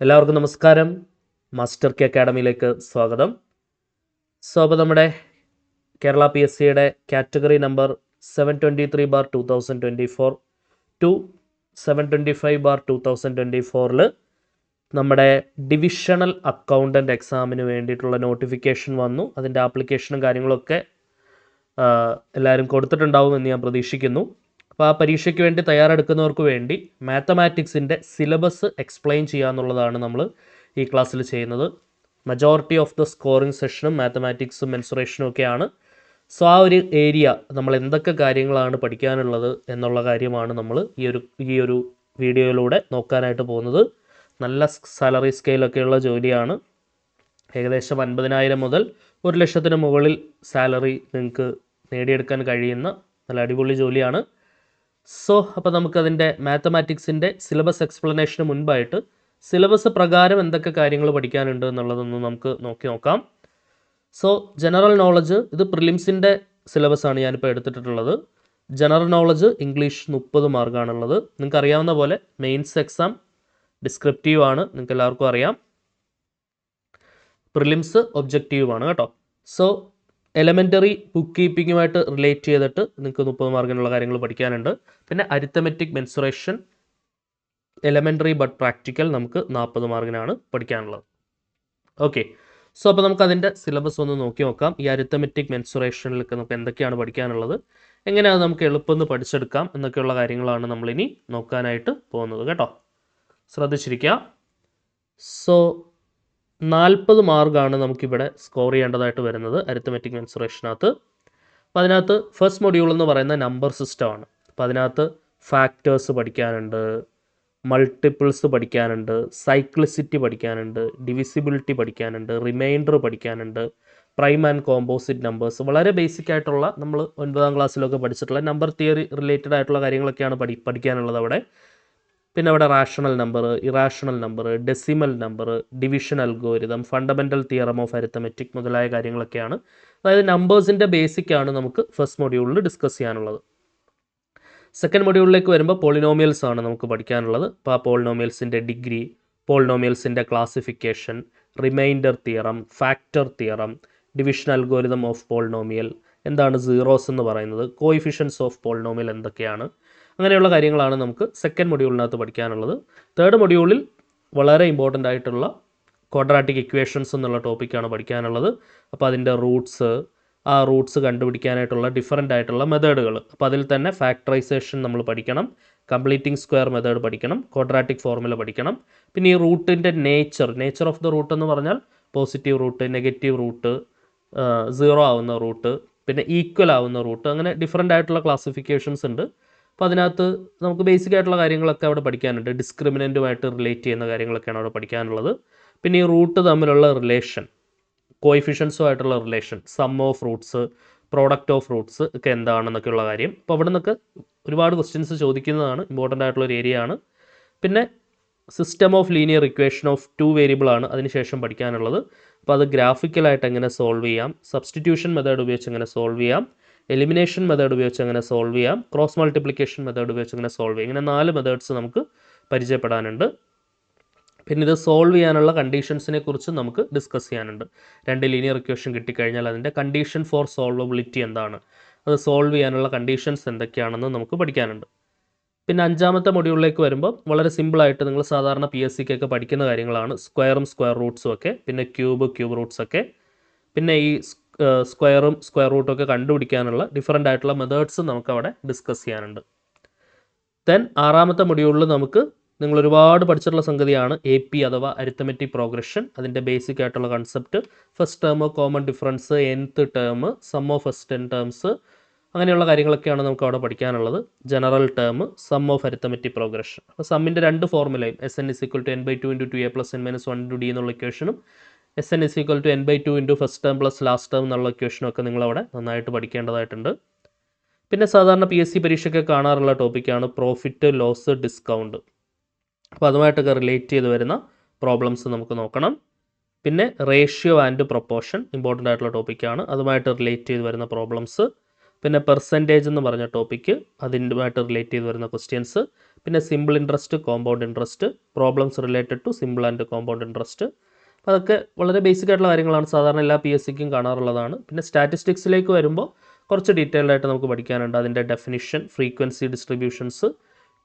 എല്ലാവർക്കും നമസ്കാരം. Master K അക്കാഡമിയിലേക്ക് സ്വാഗതം. സോ അപ്പോൾ നമ്മുടെ കേരള പി എസ് സിയുടെ category number seven twenty three bar two thousand twenty four two seven twenty five bar two thousand twenty ഫോറിൽ നമ്മുടെ ഡിവിഷണൽ അക്കൗണ്ടന്റ് എക്സാമിന് വേണ്ടിയിട്ടുള്ള നോട്ടിഫിക്കേഷൻ വന്നു. അതിന്റെ ആപ്ലിക്കേഷനും കാര്യങ്ങളൊക്കെ എല്ലാവരും കൊടുത്തിട്ടുണ്ടാവുമെന്ന് ഞാൻ പ്രതീക്ഷിക്കുന്നു. അപ്പോൾ ആ പരീക്ഷയ്ക്ക് വേണ്ടി തയ്യാറെടുക്കുന്നവർക്ക് വേണ്ടി മാത്തമാറ്റിക്സിന്റെ സിലബസ് എക്സ്പ്ലെയിൻ ചെയ്യുക എന്നുള്ളതാണ് നമ്മൾ ഈ ക്ലാസ്സിൽ ചെയ്യുന്നത്. മജോറിറ്റി ഓഫ് ദ സ്കോറിംഗ് സെഷനും മാത്തമാറ്റിക്സും മെൻസുറേഷനും ഒക്കെയാണ്. സോ ആ ഒരു ഏരിയ നമ്മൾ എന്തൊക്കെ കാര്യങ്ങളാണ് പഠിക്കാനുള്ളത് എന്നുള്ള കാര്യമാണ് നമ്മൾ ഈ ഒരു ഈ ഒരു വീഡിയോയിലൂടെ നോക്കാനായിട്ട് പോകുന്നത്. നല്ല സാലറി സ്കെയിലൊക്കെയുള്ള ജോലിയാണ്. ഏകദേശം അൻപതിനായിരം മുതൽ ഒരു ലക്ഷത്തിന് മുകളിൽ സാലറി നിങ്ങൾക്ക് നേടിയെടുക്കാൻ കഴിയുന്ന നല്ല അടിപൊളി ജോലിയാണ്. സോ അപ്പോൾ നമുക്കതിന്റെ മാത്തമാറ്റിക്സിന്റെ സിലബസ് എക്സ്പ്ലനേഷന് മുൻപായിട്ട് സിലബസ് പ്രകാരം എന്തൊക്കെ കാര്യങ്ങൾ പഠിക്കാനുണ്ട് എന്നുള്ളതൊന്ന് നമുക്ക് നോക്കി നോക്കാം. സോ ജനറൽ നോളജ് ഇത് പ്രിലിംസിന്റെ സിലബസാണ് ഞാനിപ്പോൾ എടുത്തിട്ടുള്ളത്. ജനറൽ നോളജ് ഇംഗ്ലീഷ് മുപ്പത് മാർക്കാണുള്ളത്. നിങ്ങൾക്ക് അറിയാവുന്ന പോലെ മെയിൻസ് എക്സാം ഡിസ്ക്രിപ്റ്റീവ് ആണ് നിങ്ങൾക്ക് എല്ലാവർക്കും അറിയാം. പ്രിലിംസ് ഒബ്ജക്റ്റീവ് ആണ് കേട്ടോ. സോ എലമെന്ററി ബുക്ക് കീപ്പിങ്ങുമായിട്ട് റിലേറ്റ് ചെയ്തിട്ട് നിങ്ങൾക്ക് മുപ്പത് മാർക്കിനുള്ള കാര്യങ്ങൾ പഠിക്കാനുണ്ട്. പിന്നെ arithmetic mensuration elementary but practical നമുക്ക് നാൽപ്പത് മാർക്കിനാണ് പഠിക്കാനുള്ളത്. ഓക്കെ സോ അപ്പോൾ നമുക്ക് അതിന്റെ സിലബസ് ഒന്ന് നോക്കി നോക്കാം. ഈ അരിത്തമെറ്റിക് മെൻസുറേഷനിലൊക്കെ നമുക്ക് എന്തൊക്കെയാണ് പഠിക്കാനുള്ളത്? എങ്ങനെയാണ് നമുക്ക് എളുപ്പമെന്ന് പഠിച്ചെടുക്കാം? എന്നൊക്കെയുള്ള കാര്യങ്ങളാണ് നമ്മളിനി നോക്കാനായിട്ട് പോകുന്നത് കേട്ടോ. ശ്രദ്ധിച്ചിരിക്കുക. സോ നാൽപ്പത് മാർക്കാണ് നമുക്കിവിടെ സ്കോർ ചെയ്യേണ്ടതായിട്ട് വരുന്നത് അരിത്തമെറ്റിക് മെൻസുറേഷനകത്ത് അപ്പോൾ അതിനകത്ത് ഫസ്റ്റ് മൊഡ്യൂൾ എന്ന് പറയുന്ന നമ്പർ സിസ്റ്റമാണ് അപ്പോൾ അതിനകത്ത് ഫാക്ടേഴ്സ് പഠിക്കാനുണ്ട് മൾട്ടിപ്പിൾസ് പഠിക്കാനുണ്ട് സൈക്ലിസിറ്റി പഠിക്കാനുണ്ട് ഡിവിസിബിലിറ്റി പഠിക്കാനുണ്ട് റിമൈൻഡർ പഠിക്കാനുണ്ട് പ്രൈം ആൻഡ് കോമ്പോസിറ്റ് നമ്പേഴ്സ് വളരെ ബേസിക് ആയിട്ടുള്ള നമ്മൾ ഒൻപതാം ക്ലാസ്സിലൊക്കെ പഠിച്ചിട്ടുള്ള നമ്പർ തിയറി റിലേറ്റഡ് ആയിട്ടുള്ള കാര്യങ്ങളൊക്കെയാണ് പഠി പഠിക്കാനുള്ളത് അവിടെ. പിന്നെ അവിടെ rational number irrational number decimal number division algorithm fundamental theorem of arithmetic മുതലായ കാര്യങ്ങളൊക്കെയാണ്. അതായത് നമ്പേഴ്സിന്റെ ആണ് നമുക്ക് ഫസ്റ്റ് മൊഡ്യൂളിൽ ഡിസ്കസ് ചെയ്യാനുള്ളത്. സെക്കൻഡ് മൊഡ്യൂളിലേക്ക് വരുമ്പോൾ പോളിനോമിയൽസ് ആണ് നമുക്ക് പഠിക്കാനുള്ളത്. അപ്പോൾ ആ പോളിനോമിയൽസിന്റെ degree പോളിനോമിയൽസിന്റെ classification remainder theorem factor theorem division algorithm of polynomial എന്താണ് സീറോസ് എന്ന് പറയുന്നത് കോയിഫിഷ്യൻസ് ഓഫ് പോളിനോമിയൽ എന്തൊക്കെയാണ് അങ്ങനെയുള്ള കാര്യങ്ങളാണ് നമുക്ക് സെക്കൻഡ് മൊഡ്യൂളിനകത്ത് പഠിക്കാനുള്ളത്. തേർഡ് മൊഡ്യൂളിൽ വളരെ ഇമ്പോർട്ടന്റ് ആയിട്ടുള്ള ക്വാഡ്രാറ്റിക് ഇക്വേഷൻസ് എന്നുള്ള ടോപ്പിക്കാണ് പഠിക്കാനുള്ളത്. അപ്പോൾ അതിന്റെ റൂട്ട്സ് ആ റൂട്ട്സ് കണ്ടുപിടിക്കാനായിട്ടുള്ള ഡിഫറന്റ് ആയിട്ടുള്ള മെത്തേഡുകൾ അപ്പോൾ അതിൽ തന്നെ ഫാക്ടറൈസേഷൻ നമ്മൾ പഠിക്കണം. കംപ്ലീറ്റിംഗ് സ്ക്വയർ മെത്തേഡ് പഠിക്കണം. ക്വാഡ്രാറ്റിക് ഫോർമുല പഠിക്കണം. പിന്നെ ഈ റൂട്ടിന്റെ nature nature of the root എന്ന് പറഞ്ഞാൽ positive root negative root zero ആവുന്ന റൂട്ട് പിന്നെ ഈക്വൽ ആവുന്ന റൂട്ട് അങ്ങനെ ഡിഫറന്റ് ആയിട്ടുള്ള ക്ലാസിഫിക്കേഷൻസ് ഉണ്ട്. അപ്പോൾ അതിനകത്ത് നമുക്ക് ബേസിക് ആയിട്ടുള്ള കാര്യങ്ങളൊക്കെ അവിടെ പഠിക്കാനുണ്ട്. ഡിസ്ക്രിമിനന്റുമായിട്ട് റിലേറ്റ് ചെയ്യുന്ന കാര്യങ്ങളൊക്കെയാണ് അവിടെ പഠിക്കാനുള്ളത്. പിന്നെ ഈ റൂട്ട് തമ്മിലുള്ള relation കോയിഫിഷ്യൻസുമായിട്ടുള്ള relation sum of roots product of roots ഒക്കെ എന്താണെന്നൊക്കെയുള്ള കാര്യം. അപ്പോൾ അവിടെ നിന്നൊക്കെ ഒരുപാട് ക്വസ്റ്റ്യൻസ് ചോദിക്കുന്നതാണ്. ഇമ്പോർട്ടന്റ് ആയിട്ടുള്ള ഒരു ഏരിയ ആണ്. പിന്നെ system of linear equation of two variable ആണ് അതിനുശേഷം പഠിക്കാനുള്ളത്. അപ്പോൾ അത് ഗ്രാഫിക്കലായിട്ട് എങ്ങനെ സോൾവ് ചെയ്യാം? സബ്സ്റ്റിറ്റ്യൂഷൻ മെത്തേഡ് ഉപയോഗിച്ച് എങ്ങനെ സോൾവ് ചെയ്യാം? എലിമിനേഷൻ മെത്തേഡ് ഉപയോഗിച്ച് അങ്ങനെ സോൾവ് ചെയ്യാം. ക്രോസ് മൾട്ടിപ്ലിക്കേഷൻ മെത്തേഡ് ഉപയോഗിച്ച് അങ്ങനെ സോൾവ് ചെയ്യാം. ഇങ്ങനെ നാല് മെത്തേഡ്സ് നമുക്ക് പരിചയപ്പെടാനുണ്ട്. പിന്നെ ഇത് സോൾവ് ചെയ്യാനുള്ള കണ്ടീഷൻസിനെ കുറിച്ച് നമുക്ക് ഡിസ്കസ് ചെയ്യാനുണ്ട്. രണ്ട് ലീനിയർ ഇക്വേഷൻ കിട്ടിക്കഴിഞ്ഞാൽ അതിന്റെ കണ്ടീഷൻ ഫോർ സോൾവബിലിറ്റി എന്താണ്? അത് സോൾവ് ചെയ്യാനുള്ള കണ്ടീഷൻസ് എന്തൊക്കെയാണെന്ന് നമുക്ക് പഠിക്കാനുണ്ട്. പിന്നെ അഞ്ചാമത്തെ മൊഡ്യൂളിലേക്ക് വരുമ്പോൾ വളരെ സിമ്പിളായിട്ട് നിങ്ങൾ സാധാരണ പി എസ് സിക്കൊക്കെ പഠിക്കുന്ന കാര്യങ്ങളാണ്. സ്ക്വയറും സ്ക്വയർ റൂട്ട്സും ഒക്കെ പിന്നെ ക്യൂബ് ക്യൂബ് റൂട്ട്സ് ഒക്കെ. പിന്നെ ഈ സ്ക്വയറും സ്ക്വയർ റൂട്ടും ഒക്കെ കണ്ടുപിടിക്കാനുള്ള ഡിഫറെന്റ് ആയിട്ടുള്ള മെത്തേഡ്സ് നമുക്ക് അവിടെ ഡിസ്കസ് ചെയ്യാനുണ്ട്. ദെൻ ആറാമത്തെ മൊഡ്യൂളിൽ നമുക്ക് നിങ്ങൾ ഒരുപാട് പഠിച്ചിട്ടുള്ള സംഗതിയാണ് എ പി അഥവാ അരിത്തമെറ്റിക് പ്രോഗ്രഷൻ അതിന്റെ ബേസിക് ആയിട്ടുള്ള concept first term common difference nth term sum of first ten terms അങ്ങനെയുള്ള കാര്യങ്ങളൊക്കെയാണ് നമുക്ക് അവിടെ പഠിക്കാനുള്ളത് general term sum of arithmetic progression അപ്പോൾ സമ്മിന്റെ രണ്ട് ഫോർമുലയും S N is equal to N by two into two A plus N minus one into D എന്നുള്ള ഇക്വേഷനും S N is equal to N by two into first term plus last term എന്നുള്ള ക്വസ്റ്റനൊക്കെ നിങ്ങളവിടെ നന്നായിട്ട് പഠിക്കേണ്ടതായിട്ടുണ്ട്. പിന്നെ സാധാരണ P S C പരീക്ഷയ്ക്ക് കാണാറുള്ള ടോപ്പിക്കാണ് പ്രോഫിറ്റ് ലോസ് ഡിസ്കൗണ്ട് അപ്പോൾ അതുമായിട്ടൊക്കെ റിലേറ്റ് ചെയ്ത് വരുന്ന പ്രോബ്ലംസ് നമുക്ക് നോക്കണം. പിന്നെ റേഷ്യോ ആൻഡ് പ്രൊപ്പോർഷൻ ഇമ്പോർട്ടന്റ് ആയിട്ടുള്ള ടോപ്പിക്കാണ് അതുമായിട്ട് റിലേറ്റ് ചെയ്ത് വരുന്ന പ്രോബ്ലംസ് പിന്നെ പെർസെന്റേജ് എന്ന് പറഞ്ഞ ടോപ്പിക്ക് അതിന്റെമായിട്ട് റിലേറ്റ് ചെയ്ത് വരുന്ന ക്വസ്റ്റ്യൻസ് പിന്നെ simple interest compound interest problems related to simple and compound interest അപ്പോൾ അതൊക്കെ വളരെ ബേസിക് ആയിട്ടുള്ള കാര്യങ്ങളാണ്. സാധാരണ എല്ലാ പി എസ് സിക്കും കാണാറുള്ളതാണ്. പിന്നെ സ്റ്റാറ്റിസ്റ്റിക്സിലേക്ക് വരുമ്പോൾ കുറച്ച് ഡീറ്റെയിൽഡ് ആയിട്ട് നമുക്ക് പഠിക്കാനുണ്ട്. അതിന്റെ definition frequency distributions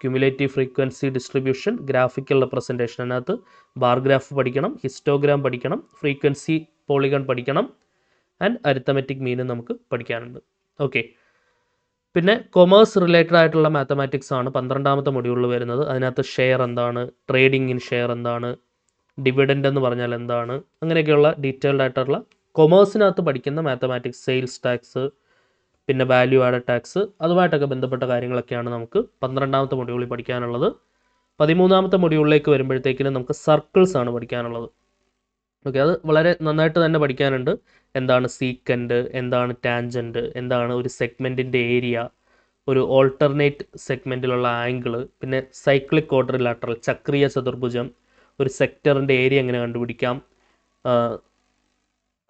cumulative frequency distribution graphical representation അതിനകത്ത് ബാർഗ്രാഫ് പഠിക്കണം ഹിസ്റ്റോഗ്രാം പഠിക്കണം ഫ്രീക്വൻസി പോളിഗൺ പഠിക്കണം ആൻഡ് അരിത്തമെറ്റിക് മീനും നമുക്ക് പഠിക്കാനുണ്ട്. ഓക്കെ പിന്നെ കൊമേഴ്സ് റിലേറ്റഡ് ആയിട്ടുള്ള മാത്തമാറ്റിക്സ് ആണ് പന്ത്രണ്ടാമത്തെ മൊഡ്യൂളിൽ വരുന്നത്. അതിനകത്ത് ഷെയർ എന്താണ്? ട്രേഡിംഗ് ഇൻ ഷെയർ എന്താണ്? ഡിവിഡൻഡ് എന്ന് പറഞ്ഞാൽ എന്താണ്? അങ്ങനെയൊക്കെയുള്ള ഡീറ്റെയിൽഡ് ആയിട്ടുള്ള കൊമേഴ്സിനകത്ത് പഠിക്കുന്ന മാത്തമാറ്റിക്സ് സെയിൽസ് ടാക്സ് പിന്നെ വാല്യൂ ആഡ് ടാക്സ് അതുമായിട്ടൊക്കെ ബന്ധപ്പെട്ട കാര്യങ്ങളൊക്കെയാണ് നമുക്ക് പന്ത്രണ്ടാമത്തെ മൊഡ്യൂളിൽ പഠിക്കാനുള്ളത്. പതിമൂന്നാമത്തെ മൊഡ്യൂളിലേക്ക് വരുമ്പോഴത്തേക്കിനും നമുക്ക് സർക്കിൾസ് ആണ് പഠിക്കാനുള്ളത്. ഓക്കെ അത് വളരെ നന്നായിട്ട് തന്നെ പഠിക്കാനുണ്ട്. എന്താണ് സീക്കൻഡ് എന്താണ് ടാൻജന്റ് എന്താണ് ഒരു സെഗ്മെന്റിന്റെ ഏരിയ ഒരു ഓൾട്ടർനേറ്റ് സെഗ്മെന്റിലുള്ള ആംഗിൾ പിന്നെ സൈക്ലിക് ഓർഡർ ലാറ്ററൽ ചക്രീയ ചതുർഭുജം ഒരു സെക്ടറിന്റെ ഏരിയ എങ്ങനെ കണ്ടുപിടിക്കാം?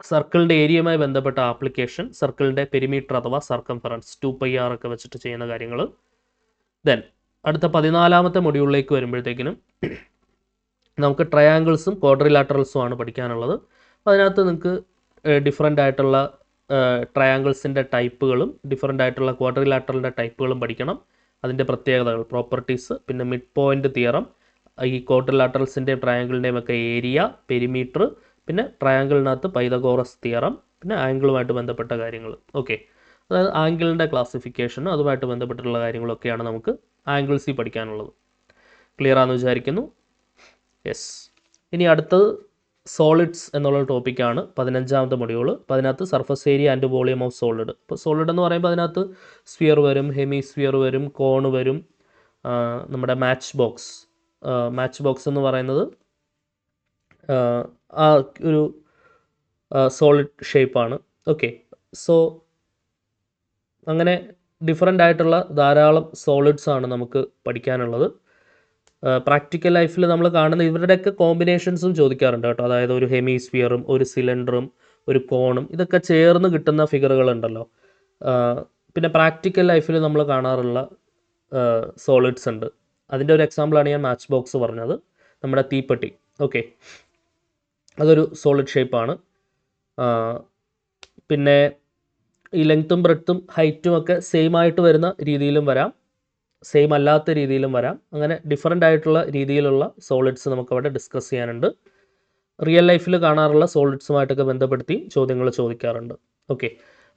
സർക്കിളിന്റെ ഏരിയയുമായി ബന്ധപ്പെട്ട ആപ്ലിക്കേഷൻ സർക്കിളിന്റെ പെരിമീറ്റർ അഥവാ സർക്കംഫറൻസ് ടു പൈ ആർ ഒക്കെ വെച്ചിട്ട് ചെയ്യുന്ന കാര്യങ്ങൾ. ദെൻ അടുത്ത പതിനാലാമത്തെ മൊഡ്യൂളിലേക്ക് വരുമ്പോഴത്തേക്കിനും നമുക്ക് ട്രയാങ്കിൾസും ക്വാഡ്രിലാറ്ററൽസും ആണ് പഠിക്കാനുള്ളത്. അതിനകത്ത് നിങ്ങൾക്ക് ഡിഫറെന്റ് ആയിട്ടുള്ള ട്രയാങ്കിൾസിന്റെ ടൈപ്പുകളും ഡിഫറെന്റ് ആയിട്ടുള്ള ക്വാഡ്രിലാറ്ററലിന്റെ ടൈപ്പുകളും പഠിക്കണം. അതിന്റെ പ്രത്യേകതകൾ പ്രോപ്പർട്ടീസ് പിന്നെ മിഡ് പോയിന്റ് തിയറം ഈ ക്വാഡ്രിലാറ്ററൽസിന്റെയും ട്രയാങ്കിളിന്റെയും ഒക്കെ ഏരിയ പെരിമീറ്റർ പിന്നെ ട്രയാങ്കിളിനകത്ത് പൈതഗോറസ് തിയറം പിന്നെ ആംഗിളുമായിട്ട് ബന്ധപ്പെട്ട കാര്യങ്ങൾ. ഓക്കെ അതായത് ആംഗിളിന്റെ ക്ലാസിഫിക്കേഷനും അതുമായിട്ട് ബന്ധപ്പെട്ടിട്ടുള്ള കാര്യങ്ങളൊക്കെയാണ് നമുക്ക് ആംഗിൾസിൽ പഠിക്കാനുള്ളത്. ക്ലിയർ ആണെന്ന് വിചാരിക്കുന്നു? യെസ് ഇനി അടുത്തത് സോളിഡ്സ് എന്നുള്ള ടോപ്പിക്കാണ് പതിനഞ്ചാമത്തെ മൊഡ്യൂൾ അപ്പോൾ അതിനകത്ത് surface area and volume of solid ഇപ്പോൾ സോളിഡ് എന്ന് പറയുമ്പോൾ അതിനകത്ത് സ്ഫിയർ വരും ഹെമി സ്ഫിയർ വരും കോൺ വരും നമ്മുടെ മാച്ച് ബോക്സ് മാച്ച് ബോക്സ് എന്ന് പറയുന്നത് ആ, ഒരു സോളിഡ് ഷേപ്പാണ് ഓക്കെ സോ അങ്ങനെ ഡിഫറെന്റ് ആയിട്ടുള്ള ധാരാളം സോളിഡ്സ് ആണ് നമുക്ക് പഠിക്കാനുള്ളത്. പ്രാക്ടിക്കൽ ലൈഫിൽ നമ്മൾ കാണുന്ന ഇവരുടെയൊക്കെ കോമ്പിനേഷൻസും ചോദിക്കാറുണ്ട് കേട്ടോ. അതായത് ഒരു ഹെമിസ്ഫിയറും ഒരു സിലിണ്ടറും ഒരു കോണും ഇതൊക്കെ ചേർന്ന് കിട്ടുന്ന ഫിഗറുകളുണ്ടല്ലോ പിന്നെ പ്രാക്ടിക്കൽ ലൈഫിൽ നമ്മൾ കാണാറുള്ള സോളിഡ്സ് ഉണ്ട്. അതിന്റെ ഒരു എക്സാമ്പിളാണ് ഞാൻ മാച്ച് ബോക്സ് പറഞ്ഞത്. നമ്മുടെ തീപ്പെട്ടി. ഓക്കെ അതൊരു സോളിഡ് ഷേപ്പാണ് പിന്നെ ഈ ലെങ്ത്തും ബ്രെഡ്ത്തും ഹൈറ്റും ഒക്കെ സെയിം ആയിട്ട് വരുന്ന രീതിയിലും വരാം. സെയിം അല്ലാത്ത രീതിയിലും വരാം. അങ്ങനെ ഡിഫറെന്റ് ആയിട്ടുള്ള രീതിയിലുള്ള സോളിഡ്സ് നമുക്കവിടെ ഡിസ്കസ് ചെയ്യാനുണ്ട്. റിയൽ ലൈഫിൽ കാണാറുള്ള സോളിഡ്സുമായിട്ടൊക്കെ ബന്ധപ്പെടുത്തി ചോദ്യങ്ങൾ ചോദിക്കാറുണ്ട്. ഓക്കെ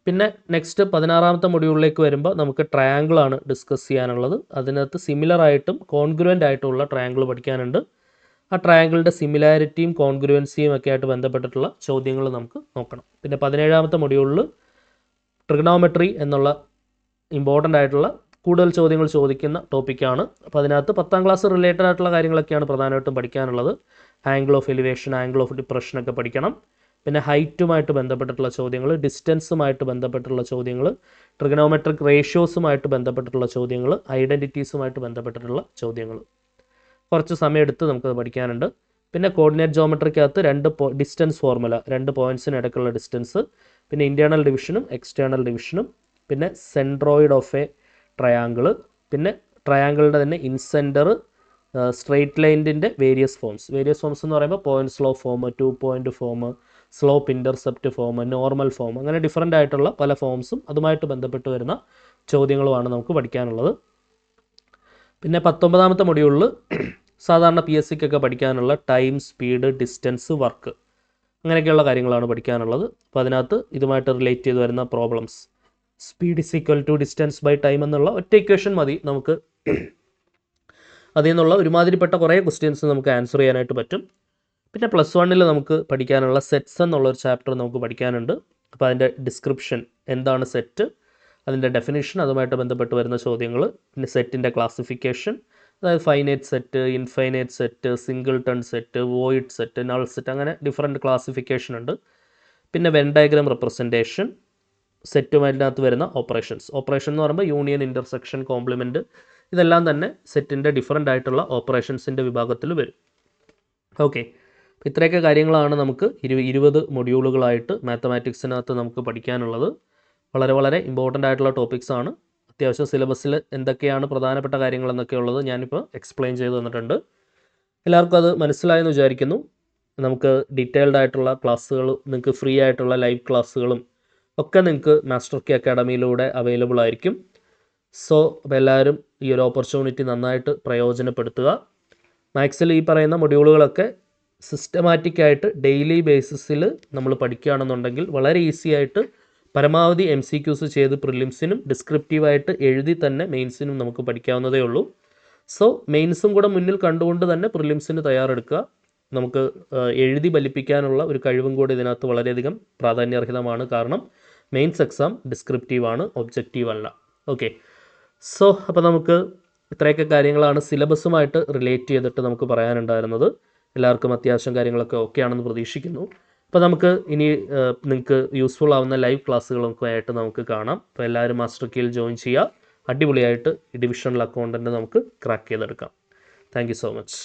പിന്നെ നെക്സ്റ്റ് പതിനാറാമത്തെ മൊഡ്യൂളിലേക്ക് വരുമ്പോൾ നമുക്ക് ട്രയാങ്കിൾ ആണ് ഡിസ്കസ് ചെയ്യാനുള്ളത്. അതിനകത്ത് സിമിലർ ആയിട്ടും കോൺഗ്രുവന്റ് ആയിട്ടുള്ള ട്രയാങ്കിൾ പഠിക്കാനുണ്ട്. ആ ട്രയാങ്കിളിന്റെ സിമിലാരിറ്റിയും കോൺഗ്രുവൻസിയും ഒക്കെ ആയിട്ട് ബന്ധപ്പെട്ടിട്ടുള്ള ചോദ്യങ്ങൾ നമുക്ക് നോക്കണം. പിന്നെ പതിനേഴാമത്തെ മൊഡ്യൂളിൽ ട്രിഗണോമെട്രി എന്നുള്ള ഇമ്പോർട്ടന്റ് ആയിട്ടുള്ള കൂടുതൽ ചോദ്യങ്ങൾ ചോദിക്കുന്ന ടോപ്പിക്കാണ് അപ്പോൾ അതിനകത്ത് പത്താം ക്ലാസ് റിലേറ്റഡ് ആയിട്ടുള്ള കാര്യങ്ങളൊക്കെയാണ് പ്രധാനമായിട്ടും പഠിക്കാനുള്ളത്. Angle of elevation angle of depression ഒക്കെ പഠിക്കണം. പിന്നെ ഹൈറ്റുമായിട്ട് ബന്ധപ്പെട്ടിട്ടുള്ള ചോദ്യങ്ങൾ ഡിസ്റ്റൻസുമായിട്ട് ബന്ധപ്പെട്ടിട്ടുള്ള ചോദ്യങ്ങൾ ട്രിഗണോമെട്രിക് റേഷ്യോസുമായിട്ട് ബന്ധപ്പെട്ടിട്ടുള്ള ചോദ്യങ്ങൾ ഐഡന്റിറ്റീസുമായിട്ട് ബന്ധപ്പെട്ടിട്ടുള്ള ചോദ്യങ്ങൾ കുറച്ച് സമയം എടുത്ത് നമുക്കത് പഠിക്കാനുണ്ട്. പിന്നെ കോർഡിനേറ്റ് ജോമെട്രിക്കകത്ത് രണ്ട് ഡിസ്റ്റൻസ് ഫോർമുല രണ്ട് പോയിന്റ്സിന് ഇടയ്ക്കുള്ള ഡിസ്റ്റൻസ് പിന്നെ ഇന്റേർണൽ ഡിവിഷനും എക്സ്റ്റേണൽ ഡിവിഷനും പിന്നെ സെൻട്രോയിഡ് ഓഫ് എ ട്രയാങ്കിൾ പിന്നെ ട്രയാങ്കിളിന്റെ തന്നെ ഇൻസെന്റർ സ്ട്രെയിറ്റ് ലൈനിന്റെ വേരിയസ് ഫോംസ്. വേരിയസ് ഫോംസ് എന്ന് പറയുമ്പോൾ points low form two point form slope intercept form normal form അങ്ങനെ ഡിഫറെന്റ് ആയിട്ടുള്ള പല ഫോംസും അതുമായിട്ട് ബന്ധപ്പെട്ട് വരുന്ന ചോദ്യങ്ങളുമാണ് നമുക്ക് പഠിക്കാനുള്ളത്. പിന്നെ പത്തൊമ്പതാമത്തെ മൊഡ്യൂളിൽ സാധാരണ പി എസ് സിക്കൊക്കെ പഠിക്കാനുള്ള ടൈം സ്പീഡ് ഡിസ്റ്റൻസ് വർക്ക് അങ്ങനെയൊക്കെയുള്ള കാര്യങ്ങളാണ് പഠിക്കാനുള്ളത്. അപ്പോൾ അതിനകത്ത് ഇതുമായിട്ട് റിലേറ്റ് ചെയ്ത് വരുന്ന problems speed is equal to distance by time എന്നുള്ള ഒറ്റ ഇക്വേഷൻ മതി നമുക്ക്. അതിൽ നിന്നുള്ള ഒരുമാതിരിപ്പെട്ട കുറേ ക്വസ്റ്റ്യൻസ് നമുക്ക് ആൻസർ ചെയ്യാനായിട്ട് പറ്റും. പിന്നെ പ്ലസ് വണ്ണിൽ നമുക്ക് പഠിക്കാനുള്ള സെറ്റ്സ് എന്നുള്ളൊരു ചാപ്റ്റർ നമുക്ക് പഠിക്കാനുണ്ട്. അപ്പോൾ അതിന്റെ ഡിസ്ക്രിപ്ഷൻ എന്താണ് സെറ്റ് അതിന്റെ ഡെഫിനിഷൻ അതുമായിട്ട് ബന്ധപ്പെട്ട് വരുന്ന ചോദ്യങ്ങൾ. പിന്നെ സെറ്റിന്റെ ക്ലാസിഫിക്കേഷൻ അതായത് finite set infinite set singleton set void set null set അങ്ങനെ ഡിഫറെന്റ് ക്ലാസിഫിക്കേഷൻ ഉണ്ട്. പിന്നെ വെൻ ഡയഗ്രാം റെപ്രസെന്റേഷൻ സെറ്റുമായിട്ടകത്ത് വരുന്ന ഓപ്പറേഷൻസ് ഓപ്പറേഷൻ എന്ന് പറയുമ്പോൾ യൂണിയൻ ഇന്റർസെക്ഷൻ കോംപ്ലിമെന്റ് ഇതെല്ലാം തന്നെ സെറ്റിന്റെ ഡിഫറെന്റ് ആയിട്ടുള്ള ഓപ്പറേഷൻസിന്റെ വിഭാഗത്തിൽ വരും. ഓക്കെ ഇത്രയൊക്കെ കാര്യങ്ങളാണ് നമുക്ക് ഇരു ഇരുപത് മൊഡ്യൂളുകളായിട്ട് മാത്തമാറ്റിക്സിനകത്ത് നമുക്ക് പഠിക്കാനുള്ളത്. വളരെ വളരെ ഇമ്പോർട്ടന്റ് ആയിട്ടുള്ള ടോപ്പിക്സ് ആണ്. അത്യാവശ്യം സിലബസിൽ എന്തൊക്കെയാണ് പ്രധാനപ്പെട്ട കാര്യങ്ങളെന്നൊക്കെ ഉള്ളത് ഞാനിപ്പോൾ എക്സ്പ്ലെയിൻ ചെയ്ത് തന്നിട്ടുണ്ട്. എല്ലാവർക്കും അത് മനസ്സിലായെന്ന് വിചാരിക്കുന്നു. നമുക്ക് ഡീറ്റെയിൽഡ് ആയിട്ടുള്ള ക്ലാസ്സുകൾ നിങ്ങൾക്ക് ഫ്രീ ആയിട്ടുള്ള ലൈവ് ക്ലാസ്സുകളും ഒക്കെ നിങ്ങൾക്ക് മാസ്റ്റർ കെ അക്കാഡമിയിലൂടെ അവൈലബിൾ ആയിരിക്കും. സോ അപ്പോൾ എല്ലാവരും ഈ ഒരു ഓപ്പർച്യൂണിറ്റി നന്നായിട്ട് പ്രയോജനപ്പെടുത്തുക. മാത്സിൽ ഈ പറയുന്ന മൊഡ്യൂളുകളൊക്കെ സിസ്റ്റമാറ്റിക് ആയിട്ട് ഡെയിലി ബേസിസിൽ നമ്മൾ പഠിക്കുകയാണെന്നുണ്ടെങ്കിൽ വളരെ ഈസി ആയിട്ട് പരമാവധി എം സി ക്യൂസ് ചെയ്ത് പ്രിലിംസിനും ഡിസ്ക്രിപ്റ്റീവായിട്ട് എഴുതി തന്നെ മെയിൻസിനും നമുക്ക് പഠിക്കാവുന്നതേ ഉള്ളൂ. സോ മെയിൻസും കൂടെ മുന്നിൽ കണ്ടുകൊണ്ട് തന്നെ പ്രിലിംസിന് തയ്യാറെടുക്കുക. നമുക്ക് എഴുതി ഫലിപ്പിക്കാനുള്ള ഒരു കഴിവും കൂടി ഇതിനകത്ത് വളരെയധികം പ്രാധാന്യാർഹിതമാണ്. കാരണം മെയിൻസ് എക്സാം ഡിസ്ക്രിപ്റ്റീവാണ് ഒബ്ജക്റ്റീവ് അല്ല. ഓക്കെ സോ അപ്പോൾ നമുക്ക് ഇത്രയൊക്കെ കാര്യങ്ങളാണ് സിലബസുമായിട്ട് റിലേറ്റ് ചെയ്തിട്ട് നമുക്ക് പറയാനുണ്ടായിരുന്നത്. എല്ലാവർക്കും അത്യാവശ്യം കാര്യങ്ങളൊക്കെ ഓക്കെ ആണെന്ന് പ്രതീക്ഷിക്കുന്നു. അപ്പോൾ നമുക്ക് ഇനി നിങ്ങൾക്ക് യൂസ്ഫുൾ ആവുന്ന ലൈവ് ക്ലാസ്സുകളൊക്കെ ആയിട്ട് നമുക്ക് കാണാം. അപ്പോൾ എല്ലാവരും മാസ്റ്റർ കീയിൽ ജോയിൻ ചെയ്യുക. അടിപൊളിയായിട്ട് ഡിവിഷണൽ അക്കൗണ്ടന്റ് നമുക്ക് ക്രാക്ക് ചെയ്തെടുക്കാം. Thank so much